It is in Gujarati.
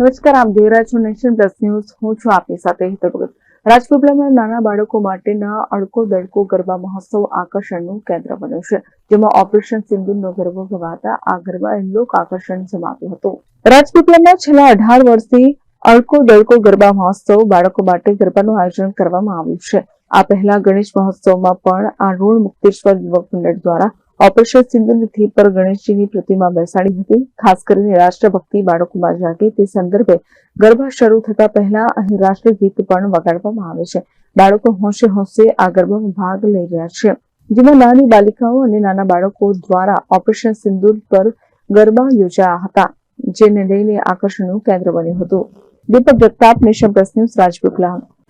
નમસ્કાર, આપ જોઈ રહ્યા છો નેશન પ્લસ ન્યૂઝ. હું છું આપની સાથે હિતલ ભગત. રાજપીપળામાં નાના બાળકો માટેના અડકો દડકો ગરબા મહોત્સવ આકર્ષણનું કેન્દ્ર બન્યું છે, જેમાં ઓપરેશન સિંધુનો ગરબો ગવાતા આ ગરબાએ લોક આકર્ષણ જમાવ્યું હતું. રાજપીપળામાં છેલ્લા અઢાર વર્ષથી અડકો દડકો ગરબા મહોત્સવ બાળકો માટે ગરબાનું આયોજન કરવામાં આવ્યું છે. આ પહેલા ગણેશ મહોત્સવમાં પણ આ ઋણ મુક્તેશ્વર યુવક મંડળ દ્વારા ઓપરેશન સિંધુની થીમ પર ગણેશજીની પ્રતિમા બેસાડી હતી. ખાસ કરીને રાષ્ટ્રભક્તિ બાળકોમાં જાગે તે સંદર્ભે ગરબા શરૂ થતા પહેલા અહીં રાષ્ટ્રગીત પણ વગાડવામાં આવે છે. બાળકો હોંશે હોંશે આ ગરબામાં ભાગ લઈ રહ્યા છે. જેમાં નાની બાલિકાઓ અને નાના બાળકો દ્વારા ઓપરેશન સિંદૂર પર ગરબા યોજાયા હતા, જેને લઈને આકર્ષણનું કેન્દ્ર બન્યું હતું. Deepak Jagtap Nation Plus News Rajpipla